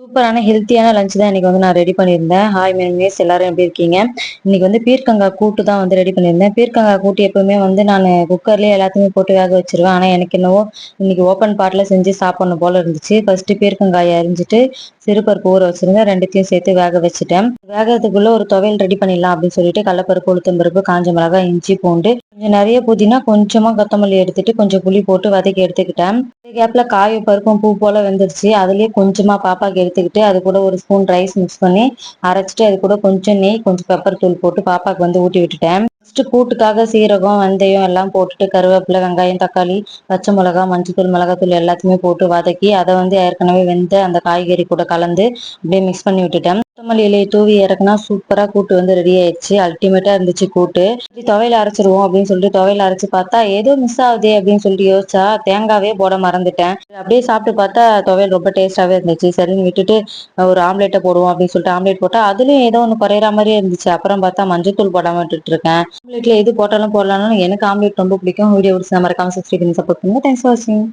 சூப்பரான ஹெல்த்தியான லஞ்ச் தான் இன்றைக்கி வந்து நான் ரெடி பண்ணியிருந்தேன். ஹாய் மென்மேஸ் எல்லாரும் எப்படி இருக்கீங்க? இன்னைக்கு வந்து பீர்க்கங்காய் கூட்டு தான் வந்து ரெடி பண்ணியிருந்தேன். பீர்க்கங்காய் கூட்டு எப்பவுமே வந்து நான் குக்கர்லேயே எல்லாத்தையுமே போட்டு வேக வச்சிருவேன். ஆனால் எனக்கு என்னவோ இன்னைக்கு ஓப்பன் பாட்டில் செஞ்சு சாப்பிடணும் போல இருந்துச்சு. ஃபர்ஸ்ட் பீர்க்கங்காயை அரிஞ்சிட்டு சிறுபருப்பு ஊற வச்சிருந்தேன் ரெண்டுத்தையும் சேர்த்து வேக வச்சுட்டேன். வேகறதுக்குள்ள ஒரு துவையல் ரெடி பண்ணிடலாம் அப்படின்னு சொல்லிட்டு கடலப்பருப்பு உளுத்தம்பருப்பு காஞ்ச மிளகாய் இஞ்சி பூண்டு கொஞ்சம் நிறைய புதினா கொஞ்சமா கொத்தமல்லி எடுத்துட்டு கொஞ்சம் புளி போட்டு வதக்கி எடுத்துக்கிட்டேன். கேப்ல காய பருப்பும் பூ போல வெந்துருச்சு. அதுலயே கொஞ்சமா பாப்பாக்கு எடுத்துக்கிட்டு அது கூட ஒரு ஸ்பூன் ரைஸ் மிக்ஸ் பண்ணி அரைச்சிட்டு அது கூட கொஞ்சம் நெய் கொஞ்சம் பெப்பர் தூள் போட்டு பாப்பாக்கு வந்து ஊட்டி விட்டுட்டேன். ஃபஸ்ட்டு கூட்டுக்காக சீரகம் வெந்தயம் எல்லாம் போட்டுட்டு கருவேப்பிலை வெங்காயம் தக்காளி பச்சை மிளகா மஞ்சத்தூள் மிளகாத்தூள் எல்லாத்தையுமே போட்டு வதக்கி அதை வந்து ஏற்கனவே வெந்த அந்த காய்கறி கூட கலந்து அப்படியே மிக்ஸ் பண்ணி விட்டுட்டேன். கொத்தமல்லி இலையை தூவி இறக்குனா சூப்பராக கூட்டு வந்து ரெடி ஆயிடுச்சு. அல்டிமேட்டா இருந்துச்சு கூட்டு. இப்படி துவையில் அரைச்சிருவோம் அப்படின்னு சொல்லிட்டு துவையில் அரைச்சு பார்த்தா ஏதோ மிஸ் ஆகுதே அப்படின்னு சொல்லிட்டு யோசிச்சா தேங்காவே போட மறந்துட்டேன். அப்படியே சாப்பிட்டு பார்த்தா துவையல் ரொம்ப டேஸ்டாகவே இருந்துச்சு. சரின்னு விட்டுட்டு ஒரு ஆம்லேட்டை போடுவோம் அப்படின்னு சொல்லிட்டு ஆம்லேட் போட்டா அதுலயும் ஏதோ ஒன்று குறையிற மாதிரியே இருந்துச்சு. அப்புறம் பார்த்தா மஞ்சத்தூள் போடாமல் விட்டுட்டு இருக்கேன் எது போட்டாலும் போடலாம்னு எனக்கு ஆம்லேட் ரொம்ப பிடிக்கும். வீடியோ பிடிச்சா மறக்காம சப்ஸ்கிரைப் பண்ணி சப்போர்ட் பண்ணுங்க. தேங்க்ஸ் ஃபார் வாட்சிங்